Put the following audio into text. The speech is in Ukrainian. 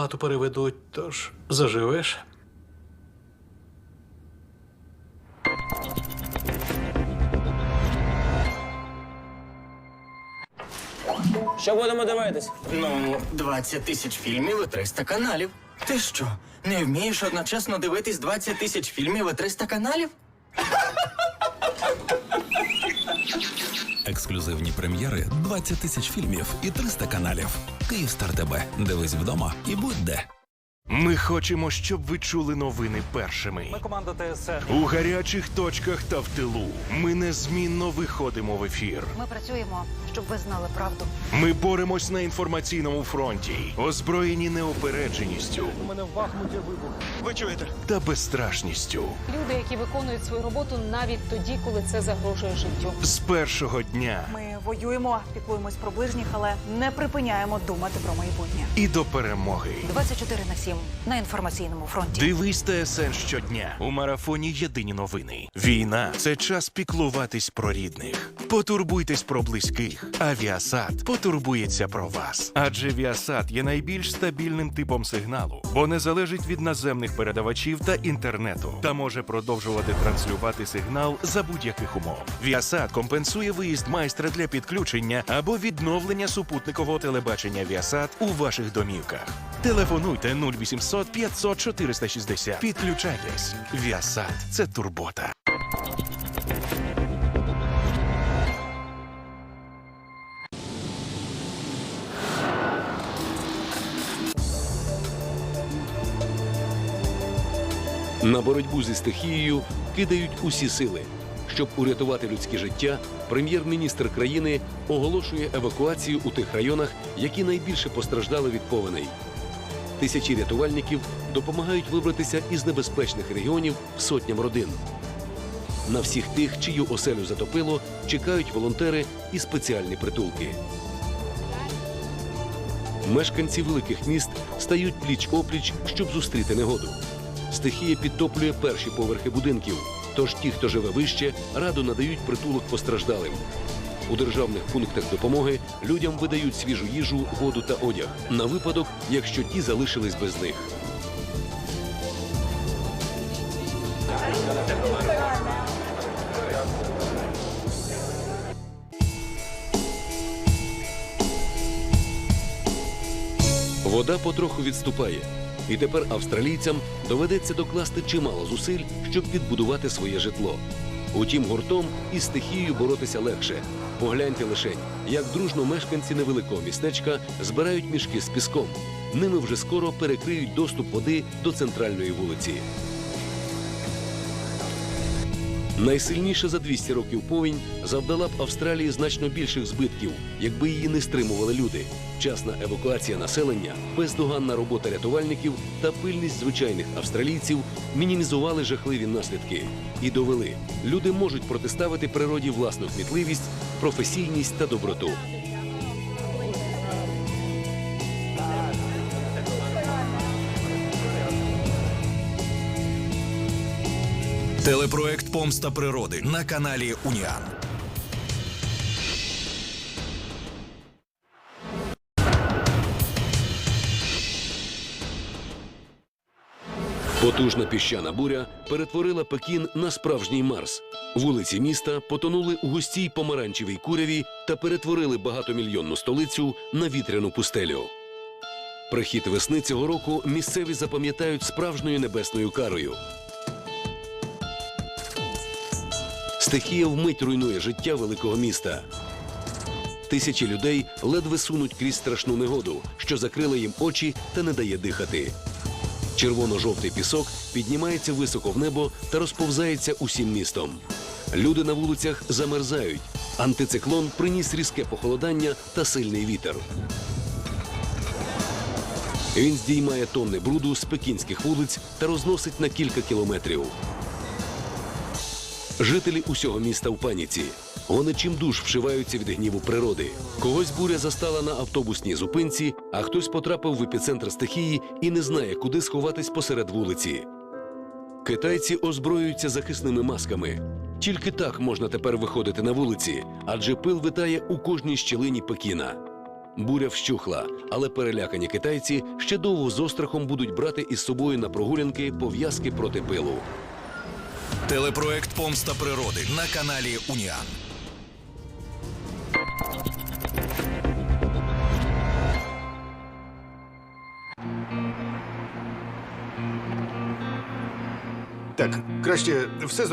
оплату переведуть, тож заживеш. Що будемо дивитись? Ну, 20 тисяч фільмів і 300 каналів. Ти що, не вмієш одночасно дивитись 20 тисяч фільмів і 300 каналів? Ексклюзивні прем'єри, 20 тисяч фільмів і 300 каналів. Київстар ТБ. Дивись вдома і будь де. Ми хочемо, щоб ви чули новини першими. Ми команда ТСН. У гарячих точках та в тилу. Ми незмінно виходимо в ефір. Ми працюємо, щоб ви знали правду. Ми боремось на інформаційному фронті, озброєні неупередженістю У мене в Бахмуті вибух. Ви чуєте? та безстрашністю. Люди, які виконують свою роботу навіть тоді, коли це загрожує життю. З першого дня Ми воюємо, піклуємось про ближніх, але не припиняємо думати про майбутнє. і до перемоги. 24 на 7 на інформаційному фронті. Дивись ТСН щодня у марафоні Єдині новини. Війна це час піклуватись про рідних. Потурбуйтесь про близьких. А Віасат потурбується про вас. Адже Віасат є найбільш стабільним типом сигналу, бо не залежить від наземних передавачів та інтернету, та може продовжувати транслювати сигнал за будь-яких умов. Віасат компенсує виїзд майстра для підключення або відновлення супутникового телебачення Віасат у ваших домівках. Телефонуйте 0800 500 460. Підключайтесь. Віасат це турбота. На боротьбу зі стихією кидають усі сили. Щоб урятувати людське життя, прем'єр-міністр країни оголошує евакуацію у тих районах, які найбільше постраждали від повеней. Тисячі рятувальників допомагають вибратися із небезпечних регіонів сотням родин. На всіх тих, чию оселю затопило, чекають волонтери і спеціальні притулки. Мешканці великих міст стають пліч-опліч, щоб зустріти негоду. Стихія підтоплює перші поверхи будинків, тож ті, хто живе вище, радо надають притулок постраждалим. У державних пунктах допомоги людям видають свіжу їжу, воду та одяг на випадок, якщо ті залишились без них. Вода потроху відступає, і тепер австралійцям доведеться докласти чимало зусиль, щоб відбудувати своє житло. Утім, гуртом із стихією боротися легше. Погляньте лишень, як дружно мешканці невеликого містечка збирають мішки з піском. Ними вже скоро перекриють доступ води до центральної вулиці. Найсильніша за 200 років повінь завдала б Австралії значно більших збитків, якби її не стримували люди. Вчасна евакуація населення, бездоганна робота рятувальників та пильність звичайних австралійців мінімізували жахливі наслідки і довели, люди можуть протиставити природі власну кмітливість, професійність та доброту. Телепроект Помста природи на каналі Уніан. Потужна піщана буря перетворила Пекін на справжній Марс. Вулиці міста потонули у густій помаранчевій куряві та перетворили багатомільйонну столицю на вітряну пустелю. Прихід весни цього року місцеві запам'ятають справжньою небесною карою. Стихія вмить руйнує життя великого міста. Тисячі людей ледве сунуть крізь страшну негоду, що закрила їм очі та не дає дихати. Червоно-жовтий пісок піднімається високо в небо та розповзається усім містом. Люди на вулицях замерзають. Антициклон приніс різке похолодання та сильний вітер. Він здіймає тонни бруду з пекінських вулиць та розносить на кілька кілометрів. Жителі усього міста в паніці. Вони чимдуж вшиваються від гніву природи. Когось буря застала на автобусній зупинці, а хтось потрапив в епіцентр стихії і не знає, куди сховатись посеред вулиці. Китайці озброюються захисними масками. Тільки так можна тепер виходити на вулиці, адже пил витає у кожній щілині Пекіна. Буря вщухла, але перелякані китайці ще довго з острахом будуть брати із собою на прогулянки пов'язки проти пилу. Телепроект Помста природи на каналі Уніан. Так, краще все зробити.